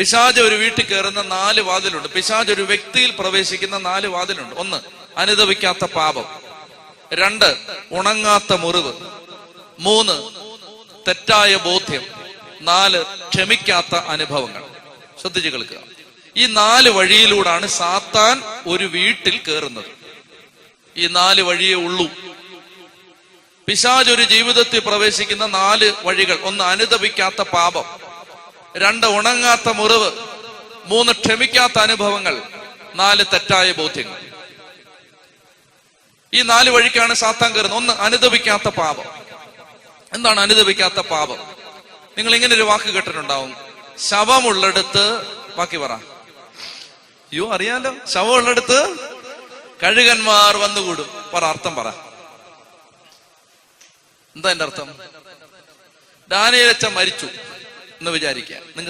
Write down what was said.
പിശാജ് ഒരു വീട്ടിൽ കയറുന്ന നാല് വാതിലുണ്ട്. പിശാജ് ഒരു വ്യക്തിയിൽ പ്രവേശിക്കുന്ന നാല് വാതിലുണ്ട്. ഒന്ന് അനുദവിക്കാത്ത പാപം. രണ്ട് ഉണങ്ങാത്ത മുറിവ്. മൂന്ന് തെറ്റായ ബോധ്യം. നാല് ക്ഷമിക്കാത്ത അനുഭവങ്ങൾ. ശ്രദ്ധിച്ചു കേൾക്കുക. ഈ നാല് വഴിയിലൂടാണ് സാത്താൻ ഒരു വീട്ടിൽ കയറുന്നത്. ഈ നാല് വഴിയേ ഉള്ളൂ. പിശാജ് ഒരു ജീവിതത്തിൽ പ്രവേശിക്കുന്ന നാല് വഴികൾ. ഒന്ന് അനുദപിക്കാത്ത പാപം. രണ്ട് ഉണങ്ങാത്ത മുറിവ് മൂന്ന് ക്ഷമിക്കാത്ത അനുഭവങ്ങൾ നാല് തെറ്റായ ബോധ്യങ്ങൾ. ഈ നാല് വഴിക്കാണ് സാത്താൻ കയറുന്നത്. ഒന്ന് അനുദപിക്കാത്ത പാപം. എന്താണ് അനുദപിക്കാത്ത പാപം? നിങ്ങൾ ഇങ്ങനെ ഒരു വാക്ക് കേട്ടിട്ടുണ്ടാവും. ശവമുള്ളെടുത്ത് ബാക്കി പറ. അയ്യോ അറിയാലോ. ശവമുള്ളെടുത്ത് കഴുകന്മാർ വന്നുകൂടും. പറ അർത്ഥം പറ. എന്താ എന്റെ അർത്ഥം? ഡാനിയലച്ച മരിച്ചു. എന്ന് വിചാരിക്കുക